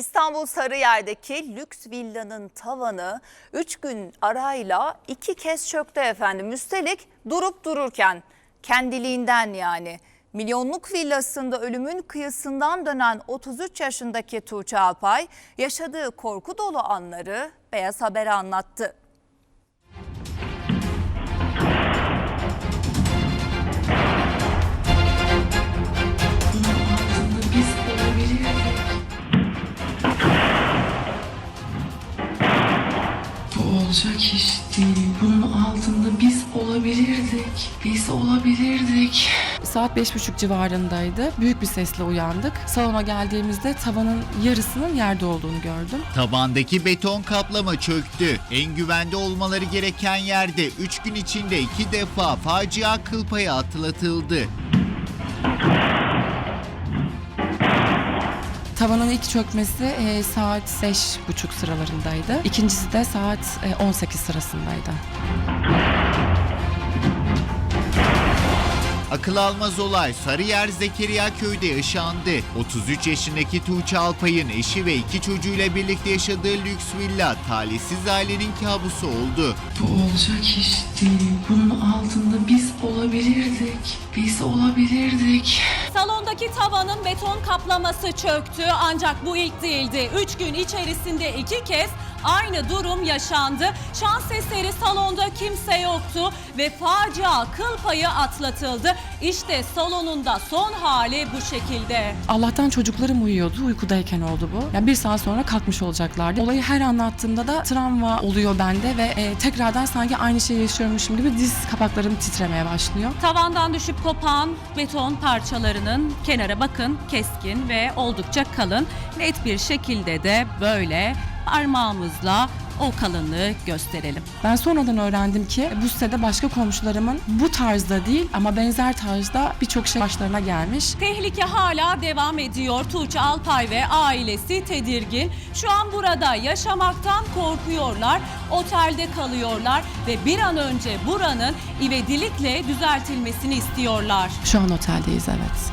İstanbul Sarıyer'deki lüks villanın tavanı 3 gün arayla iki kez çöktü efendim. Üstelik durup dururken kendiliğinden yani. Milyonluk villasında ölümün kıyısından dönen 33 yaşındaki Tuğçe Alpay yaşadığı korku dolu anları Beyaz Haber'e anlattı. Olacak iş değil. Bunun altında biz olabilirdik. Biz olabilirdik. Saat beş buçuk civarındaydı. Büyük bir sesle uyandık. Salona geldiğimizde tavanın yarısının yerde olduğunu gördüm. Tabandaki beton kaplama çöktü. En güvende olmaları gereken yerde 3 gün içinde iki defa facia kıl payı atlatıldı. Tavanın ilk çökmesi e, saat beş buçuk sıralarındaydı. İkincisi de saat e, 18 sırasındaydı. Akıl almaz olay Sarıyer Zekeriya köyde yaşandı. 33 yaşındaki Tuğçe Alpay'ın eşi ve iki çocuğuyla birlikte yaşadığı lüks villa talihsiz ailenin kabusu oldu. Bu olacak iş değil. Bunun altında biz olabilirdik. Biz olabilirdik. Salondaki tavanın beton kaplaması çöktü ancak bu ilk değildi. Üç gün içerisinde iki kez aynı durum yaşandı. Şans eseri salonda kimse yoktu ve facia kıl payı atlatıldı. İşte salonunda son hali bu şekilde. Allah'tan çocuklarım uyuyordu. Uykudayken oldu bu. Yani bir saat sonra kalkmış olacaklardı. Olayı her anlattığımda da travma oluyor bende ve e, tekrardan sanki aynı şeyi yaşıyormuşum gibi diz kapaklarım titremeye başlıyor. Tavandan düşüp kopan beton parçalarının kenara bakın keskin ve oldukça kalın. Net bir şekilde de böyle parmağımızla o kalınlığı gösterelim. Ben sonradan öğrendim ki bu sitede başka komşularımın bu tarzda değil ama benzer tarzda birçok şey başlarına gelmiş. Tehlike hala devam ediyor. Tuğçe Alpay ve ailesi tedirgin. Şu an burada yaşamaktan korkuyorlar. Otelde kalıyorlar ve bir an önce buranın ivedilikle düzeltilmesini istiyorlar. Şu an oteldeyiz evet.